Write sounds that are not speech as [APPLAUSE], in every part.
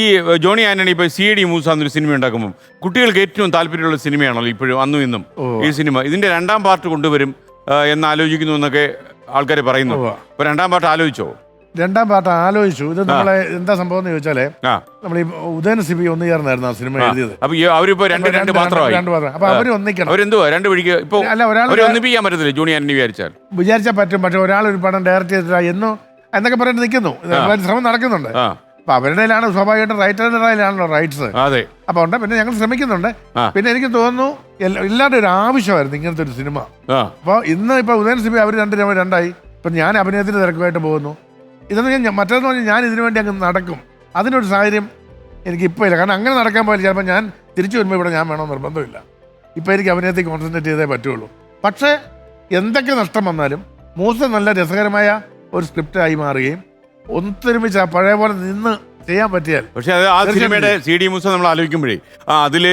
ഈ ജോണി ആന്റണി ഇപ്പൊ C D Musa എന്നൊരു സിനിമ ഉണ്ടാക്കുമ്പോൾ കുട്ടികൾക്ക് ഏറ്റവും താല്പര്യമുള്ള സിനിമയാണല്ലോ ഇപ്പോഴും അന്നും ഇന്നും ഈ സിനിമ. ഇതിന്റെ രണ്ടാം പാർട്ട് കൊണ്ടുവരും എന്ന് ആലോചിക്കുന്നു എന്നൊക്കെ ആൾക്കാർ പറയുന്നു. അപ്പൊ രണ്ടാം പാർട്ട് ആലോചിച്ചോ? രണ്ടാം പാർട്ട് ആലോചിച്ചു. ഇത് നമ്മളെ എന്താ സംഭവം എന്ന് ചോദിച്ചാലേ നമ്മൾ ഈ ഉദയൻ സിബി ഒന്ന് ചേർന്നായിരുന്നു ആ സിനിമ എഴുതിയത്. അപ്പൊ അവരിപ്പോ രണ്ട് രണ്ട് മാത്രമായി രണ്ട് മാത്രം. അപ്പൊ അവർ ഒന്നിക്കണം. അവരെന്തുവാ? രണ്ട് വഴിക്ക് ഇപ്പൊ അല്ല, ഒരാൾ അവരെ ഒന്നിപ്പിക്കാൻ പറ്റത്തില്ല ജൂണി ആന്റണി വിചാരിച്ചാൽ? വിചാരിച്ചാൽ പറ്റും പക്ഷെ ഒരാൾ ഒരു പടം ഡയറക്റ്റ് ചെയ്തിട്ടാ എന്നോ എന്നൊക്കെ പറഞ്ഞിട്ട് നിൽക്കുന്നു ശ്രമം നടക്കുന്നുണ്ട്. അപ്പൊ അവരുടെ സ്വാഭാവികമായിട്ടും കയ്യിലാണല്ലോ റൈറ്റ്സ് അതെ. അപ്പൊ ഉണ്ട്. പിന്നെ ഞങ്ങൾ ശ്രമിക്കുന്നുണ്ട്. ആ. പിന്നെ എനിക്ക് തോന്നുന്നു എല്ലാ- എല്ലാവരുടെ ഒരു ആവശ്യമായിരുന്നു ഇങ്ങനത്തെ ഒരു സിനിമ. ആ. അപ്പോൾ ഇന്ന് ഇപ്പൊ ഉദയൻ സിബി അവർ രണ്ട് രമ രണ്ടായി. ഇപ്പൊ ഞാൻ അഭിനയത്തിന് തിരക്കുമായിട്ട് പോകുന്നു. ഇതെന്ന് ഞാൻ മറ്റേന്ന് പറഞ്ഞാൽ ഞാൻ ഇതിനു വേണ്ടി അങ്ങ് നടക്കും. അതിനൊരു സാഹചര്യം എനിക്ക് ഇപ്പോൾ ഇല്ല. കാരണം അങ്ങനെ നടക്കാൻ പോയാലും ചിലപ്പോൾ ഞാൻ തിരിച്ചു വരുമ്പോൾ ഇവിടെ ഞാൻ വേണമെന്ന് നിർബന്ധമില്ല. ഇപ്പോൾ എനിക്ക് അഭിനയത്തിൽ കോൺസെൻട്രേറ്റ് ചെയ്തേ പറ്റുള്ളൂ. പക്ഷേ എന്തൊക്കെ നഷ്ടം വന്നാലും മൂസ നല്ല രസകരമായ ഒരു സ്ക്രിപ്റ്റായി മാറുകയും ഒത്തൊരുമിച്ച് ആ പഴയ പോലെ നിന്ന് ചെയ്യാൻ പറ്റിയാൽ പക്ഷേ അത് ആ സിനിമയുടെ സി ഡി മൂസ നമ്മൾ ആലോചിക്കുമ്പോഴേ ആ അതിൽ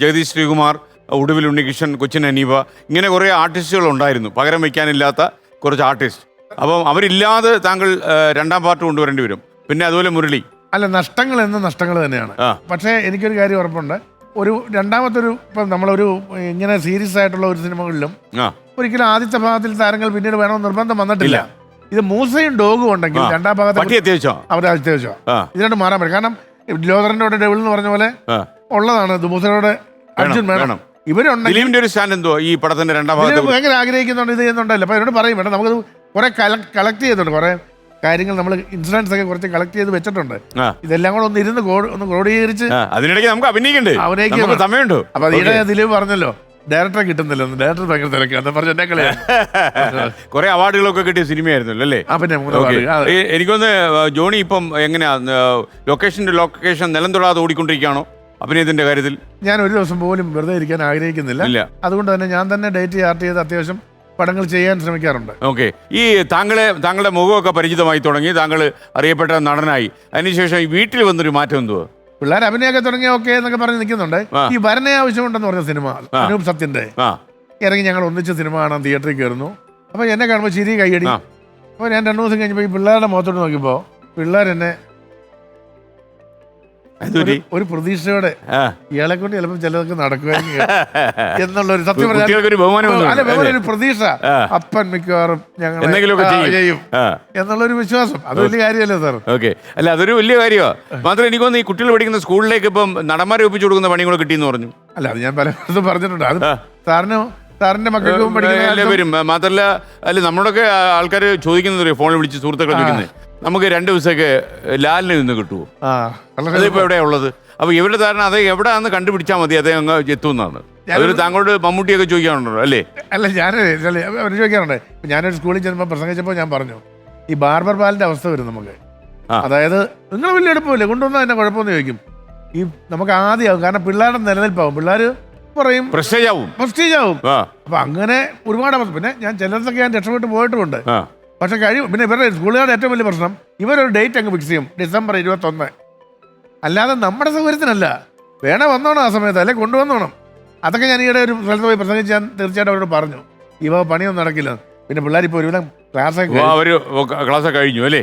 ജഗദീഷ് ശ്രീകുമാർ ഒടുവിൽ ഉണ്ണികൃഷ്ണൻ കൊച്ചിൻ അനീബ ഇങ്ങനെ കുറേ ആർട്ടിസ്റ്റുകൾ ഉണ്ടായിരുന്നു. പകരം വയ്ക്കാനില്ലാത്ത കുറച്ച് ആർട്ടിസ്റ്റ്. അപ്പം അവരില്ലാതെ താങ്കൾ രണ്ടാം പാർട്ട് കൊണ്ടുവരേണ്ടി വരും. പിന്നെ അതുപോലെ മുരളി. അല്ല നഷ്ടങ്ങൾ എന്ന നഷ്ടങ്ങൾ തന്നെയാണ്. പക്ഷേ എനിക്കൊരു കാര്യം ഉറപ്പുണ്ട്. ഒരു രണ്ടാമത്തെ ഒരു ഇപ്പം നമ്മളൊരു ഇങ്ങനെ സീരിയസ് ആയിട്ടുള്ള ഒരു സിനിമകളിലും ഒരിക്കലും ആദ്യത്തെ ഭാഗത്തിൽ താരങ്ങൾ പിന്നീട് വേണമെന്ന് നിർബന്ധം വന്നിട്ടില്ല. ഇത് മൂസയും ഡോഗും ഉണ്ടെങ്കിൽ രണ്ടാം ഭാഗത്ത് പട്ടി അത്യാവശ്യം അവരെ അത്യാവശ്യം ആ. ഇതിനോട് മാറാൻ പറ്റും. കാരണം ലോതറിന്റെ കൂടെ ഡെവിൾ എന്ന് പറഞ്ഞ പോലെ ആ. ഉള്ളതാണ്. ഇത് മൂസയോട് അർജുൻ വേണം. വേണം. ഇവരുണ്ടെങ്കിൽ ദിലീപിന്റെ ഒരു സ്റ്റാൻഡ് എന്തോ ഈ പടത്തിന്റെ രണ്ടാം ഇതിന് ഭാഗത്ത് ഭയങ്കര ആഗ്രഹിക്കുന്നുണ്ട് ഇത് ചെയ്യുന്നുണ്ടല്ലോ അപ്പൊ എന്നോട് പറയും വേണം നമുക്കത് കുറെ കളക്ട് ചെയ്തിട്ടുണ്ട്. കുറെ കാര്യങ്ങൾ നമ്മൾ ഇൻഷുറൻസ് ഒക്കെ കുറച്ച് കളക്ട് ചെയ്ത് വെച്ചിട്ടുണ്ട്. ആ. ഇതെല്ലാം കൂടെ ഒന്ന് ഇരുന്ന് ഒന്ന് ക്രോഡീകരിച്ച് ആ, അതിനിടയ്ക്ക് നമുക്ക് അഭിനയിക്കണ്ടേ? അഭിനയിക്കണം. നമുക്ക് സമയമുണ്ടോ. അപ്പൊ അതിടെ ദിലീപ് പറഞ്ഞല്ലോ ഡയറക്ടറെ കിട്ടുന്നില്ല. ഡയറക്ടർ ഭയങ്കര തിരക്കാന്ന് പറഞ്ഞു എന്നെ കളിയാ. [LAUGHS] കുറെ അവാർഡുകളൊക്കെ കിട്ടിയ സിനിമയായിരുന്നല്ലോ അല്ലേ? ആ പിന്നെ മൂന്ന് ഓക്കേ. ഏ- എനിക്കൊന്ന് ജോണി ഇപ്പം എങ്ങനെയാ ലൊക്കേഷൻ ലൊക്കേഷൻ നിലം തൊടാതെ ഓടിക്കൊണ്ടിരിക്കുകയാണോ അഭിനയത്തിന്റെ കാര്യത്തിൽ? ഞാൻ ഒരു ദിവസം പോലും വെറുതെ ഇരിക്കാൻ ആഗ്രഹിക്കുന്നില്ല. ഇല്ല. അതുകൊണ്ട് തന്നെ ഞാൻ തന്നെ ഡേറ്റ് ചാർട്ട് ചെയ്ത് അത്യാവശ്യം പടങ്ങൾ ചെയ്യാൻ ശ്രമിക്കാറുണ്ട്. ഓക്കെ ഈ താങ്കളെ താങ്കളുടെ മുഖമൊക്കെ പരിചിതമായി തുടങ്ങി. താങ്കൾ അറിയപ്പെട്ട നടനായി. അതിനുശേഷം ഈ വീട്ടിൽ വന്നൊരു മാറ്റം എന്തുവാ? പിള്ളേർ അഭിനയൊക്കെ തുടങ്ങിയ ഓക്കെ എന്നൊക്കെ പറഞ്ഞ് നിൽക്കുന്നുണ്ട്. ഈ വരണ ആവശ്യമുണ്ടെന്ന് പറഞ്ഞ സിനിമ. അനൂപ് സത്യന്റെ. ഇറങ്ങി ഞങ്ങൾ ഒന്നിച്ച സിനിമ കാണാൻ തിയേറ്ററിൽ കയറുന്നു. അപ്പൊ എന്നെ കാണുമ്പോൾ ചിരി കൈയടി അപ്പൊ അപ്പോൾ ഞാൻ രണ്ടു ദിവസം കഴിഞ്ഞപ്പോൾ ഈ പിള്ളേരുടെ മുഖത്തോട്ട് നോക്കിയപ്പോൾ പിള്ളേർ എന്നെ? ഒരു- പ്രതീക്ഷയോടെ. ഇയാളെ കൊണ്ട് ചിലപ്പോൾ ചിലതൊക്കെ നടക്കുമായിരിക്കും എന്നുള്ള ഒരു സത്യം അല്ല വേറെ ഒരു പ്രതീക്ഷ. അപ്പൻ മിക്കവാറും ഞങ്ങൾ ചെയ്യും. എന്നുള്ള എന്നുള്ളൊരു വിശ്വാസം. അത് വലിയ കാര്യമല്ലേ സാർ? ഓക്കെ. അല്ല അതൊരു വലിയ കാര്യമോ. മാത്രം എനിക്ക് തോന്നുന്നു ഈ കുട്ടികൾ പഠിക്കുന്ന സ്കൂളിലേക്ക് ഇപ്പം നടന്മാരെ ഒപ്പിച്ചു കൊടുക്കുന്ന പണികൾ കൂടെ കിട്ടിയെന്ന് പറഞ്ഞു. അല്ല അത് ഞാൻ പലപ്പോഴും പറഞ്ഞിട്ടുണ്ട്. അത് സാറിന് സാറിന്റെ മക്കൾക്കും പഠിക്കുന്ന എല്ലാ കാലത്തും- പേരും മാത്രല്ല അല്ല നമ്മളൊക്കെ ആൾക്കാർ ചോദിക്കുന്നത് ഫോണിൽ വിളിച്ച് സുഹൃത്തുക്കൾ ചോദിക്കുന്നത് നമുക്ക് രണ്ട് ദിവസമൊക്കെ ലാലിന് നിന്ന് കിട്ടുമോ അതിപ്പോ എവിടെയാ ഉള്ളത്? അപ്പൊ ഇവരുടെ ധാരണ അത് എവിടെയാന്ന് കണ്ടുപിടിച്ചാൽ മതി അതേ അങ്ങ് എത്തുന്നതാണ് അതൊരു താങ്കളോട് മമ്മൂട്ടിയൊക്കെ ചോദിക്കാറുണ്ടോ അല്ലേ? അല്ല ഞാൻ അവർ ചോദിക്കാറുണ്ട്. ഞാനൊരു സ്കൂളിൽ ചെന്നപ്പോൾ പ്രസംഗിച്ചപ്പോൾ ഞാൻ പറഞ്ഞു ഈ ബാർബർ പാലിന്റെ അവസ്ഥ വരും നമുക്ക്. അതായത് നിങ്ങൾ വലിയ എളുപ്പമില്ല? കൊണ്ടുവന്നാൽ എന്നെ കുഴപ്പമൊന്നും ചോദിക്കും. ഈ നമുക്ക് ആദ്യമാകും കാരണം പിള്ളേരുടെ നിലനിൽപ്പാവും. പിള്ളേർ പറയും. പ്രസ്റ്റേജാവും. ആ. അപ്പൊ അങ്ങനെ ഒരുപാട് അവസ്ഥ. പിന്നെ ഞാൻ ചിലർക്കൊക്കെ ഞാൻ രക്ഷപ്പെട്ട് പോയിട്ടുമുണ്ട്. ആ. പക്ഷെ കഴിയും. പിന്നെ ഇവരുടെ സ്കൂളുകാരുടെ ഏറ്റവും വലിയ പ്രശ്നം ഇവരൊരു ഡേറ്റ് അങ്ങ് ഫിക്സ് ചെയ്യും ഡിസംബർ ഇരുപത്തൊന്ന്. അല്ലാതെ നമ്മുടെ സൗകര്യത്തിനല്ല. വേണേ വന്നോണം ആ സമയത്ത് അല്ലെ കൊണ്ടുവന്നോണം. അതൊക്കെ ഞാൻ ഈയിടെ ഒരു സ്ഥലത്ത് പോയി പ്രസംഗിച്ച് ഞാൻ തീർച്ചയായിട്ടും അവരോട് പറഞ്ഞു. ഇവ പണിയൊന്നും നടക്കില്ല. പിന്നെ പിള്ളേർ ഇപ്പൊ ഒരുവിധം ക്ലാസ്സൊക്കെ അവർ ക്ലാസ് കഴിഞ്ഞു അല്ലേ?